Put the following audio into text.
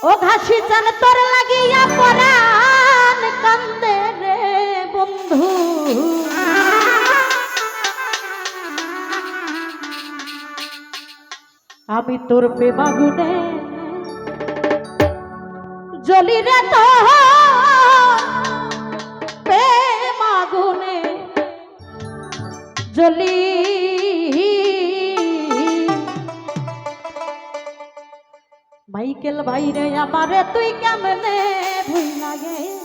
ও ঘাসি চান তোর লাগিয়া পরাণ কান্দে রে বন্ধু। আমি তোর প্রেমাগুনে জ্বলি রে তো প্রেমাগুনে জ্বলি মাইকেল ভাইরে আমারে তুই কেমনে ভুই লাগে?